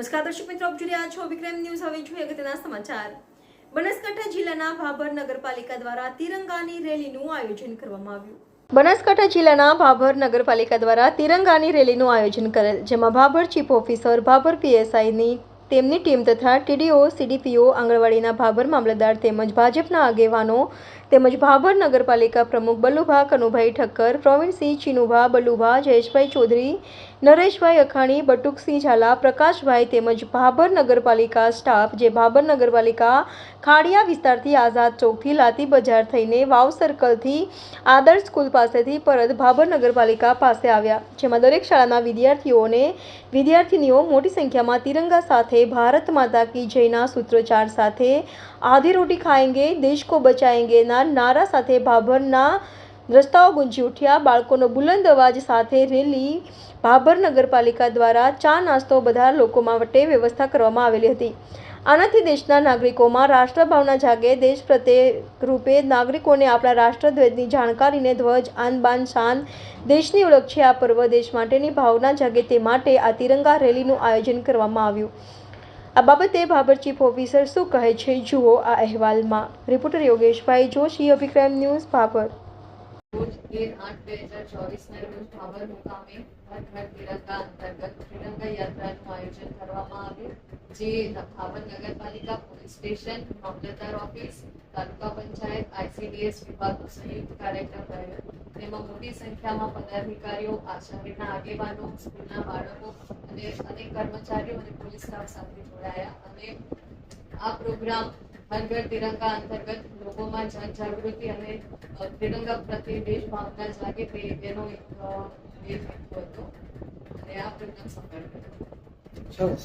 નમસ્કાર, દર્શક મિત્રો, આપ જોઈ રહ્યા છો વિક્રમ ન્યૂઝ. હવે જોઈએ અગત્યના સમાચાર. બનાસકાંઠા જિલ્લાના ભાભર નગરપાલિકા દ્વારા તિરંગાની રેલીનું આયોજન કરવામાં આવ્યું. બનાસકાંઠા જિલ્લાના ભાભર નગરપાલિકા દ્વારા તિરંગાની રેલીનું આયોજન કરેલ, જેમાં ભાભર ચીફ ઓફિસર, ભાભર પીએસઆઈની તેમની ટીમ તથા ટીડીઓ, સીડીપીઓ, આંગણવાડીના ભાભર મામલતદાર તેમજ ભાજપના આગેવાનો તેમજ ભાભર નગરપાલિકા પ્રમુખ બલ્લુભા કનુભાઈ ઠક્કર, પ્રવીણસિંહ ચીનુભા, બલ્લુભા જયેશભાઈ ચૌધરી નરેશભાઈ અખાણી, બટુકસિંહ ઝાલા, પ્રકાશભાઈ તેમજ ભાભર નગરપાલિકા સ્ટાફ, જે ભાભર નગરપાલિકા ખાડિયા વિસ્તારથી આઝાદ ચોકથી લાતી બજાર થઈને વાવ સર્કલથી આદર્શ સ્કૂલ પાસેથી પરત ભાભર નગરપાલિકા પાસે આવ્યા, જેમાં દરેક શાળાના વિદ્યાર્થીઓને વિદ્યાર્થીનીઓ મોટી સંખ્યામાં તિરંગા સાથે ભારત માતા કી જયના સૂત્રોચ્ચાર સાથે આધી રોટી ખાએંગે દેશ કો બચાએંગેના નારા સાથે ભાભરના રસ્તાઓ ગુંજી ઉઠ્યા. બાળકોનો બુલંદ અવાજ સાથે રેલી ભાભર નગરપાલિકા દ્વારા ચા નાસ્તો બધા લોકો માટે વ્યવસ્થા કરવામાં આવેલી હતી. આનાથી દેશના નાગરિકોમાં રાષ્ટ્રભાવના જાગે. દેશ પ્રત્યે રૂપે નાગરિકોને આપણા રાષ્ટ્રધ્વજની જાણકારીને ધ્વજ, આન બાન, શાન, દેશની ઓળખ છે. આ પર્વ દેશ માટેની ભાવના જાગે તે માટે આ તિરંગા રેલીનું આયોજન કરવામાં આવ્યું. આ બાબતે ભાભર ચીફ ઓફિસર શું કહે છે? જુઓ આ અહેવાલમાં. રિપોર્ટર યોગેશભાઈ જોશી, અભિક્રમ ન્યૂઝ, ભાભર. તેર આઠ બે હજાર ચોવીસના રોજ ભાવર મુકામે હર ઘર તિરંગા અંતર્ગત ત્રિરંગા યાત્રાનું આયોજન કરવામાં આવ્યું. જે ભાવર નગરપાલિકા પોલીસ સ્ટેશન, મામલતદાર ઓફિસ, તાલુકા પંચાયત આઈસીડીએસ વિભાગનો સંયુક્ત કાર્યક્રમ રહ્યો. તેમાં મોટી સંખ્યામાં પદાધિકારીઓ, આચાર્યના આગેવાનો, સ્કૂલના બાળકો અને અનેક કર્મચારીઓ અને પોલીસ સ્ટાફ સાથે જોડાયા. અને આ પ્રોગ્રામ હર તિરંગા અંતર્ગત લોકોમાં જનજાગૃતિ અને તિરંગા પ્રત્યે દેશ ભાવના જાગે તે એનો એક હેતુ હતો. અને આ પ્રોગ્રામ સફળ સરસ.